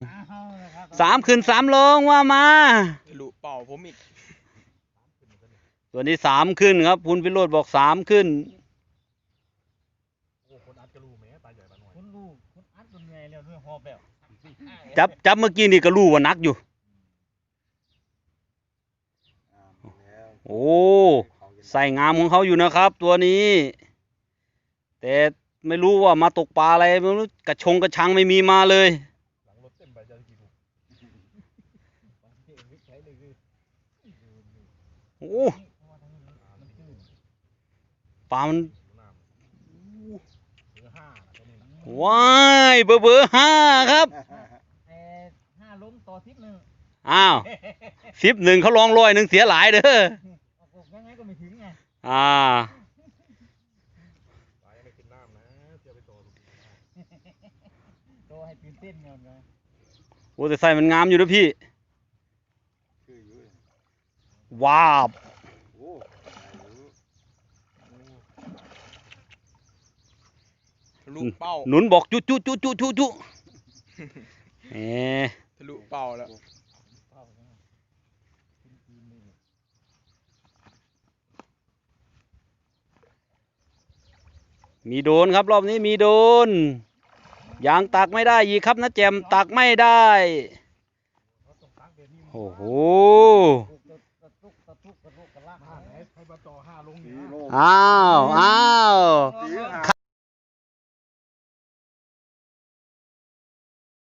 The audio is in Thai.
เอาละครับสามขึ้นสามลงว่ามาทะลุเป่าผมอีก ตัวนี้สามขึ้นครับ คุณพิโรธบอกสามขึ้นคุณลูกคุณอัดจนเหนื่อยแล้วด้วยหอบแล้วจับจับเมื่อกี้นี่ก็รู้ว่านักอยู่ โอ้ใส่งามของเขาอยู่นะครับ ตัวนี้ แต่ไม่รู้ว่ามาตกปลาอะไรไม่รู้กระชงกระชังไม่มีมาเลย โอ้ปลามันว้ายเบอร์เบอร์ห้าครับแต่ห้าล้มต่อทิศหนึ่งอ้าวสิบหนึ่งเขาลองร้อยหนึ่งเสียหลายเด้อโอ้โหยังไงก็ไม่ถึงไงอ่าโตให้ตื่นเต้นก่อนนะ โอ้แต่ใส่มันงามอยู่นะพี่ ว้าว ทะลุเป่าหนุนบอกจุจุจุจุจุจุเอ๊ะทะลุเป่าแล้วเข้าใช่ไหมกินกินนี่มีโดนครับรอบนี้มีโดน ยางตักไม่ได้อีกครับนะแจมตักไม่ได้เขาต้องตักแบบนี้โอ้โหตะตุกตะตุกตะตุกตะลุกตะลากมาไหนใครมาต่อห้าลงนี่อ้าวอ้าวลองลอง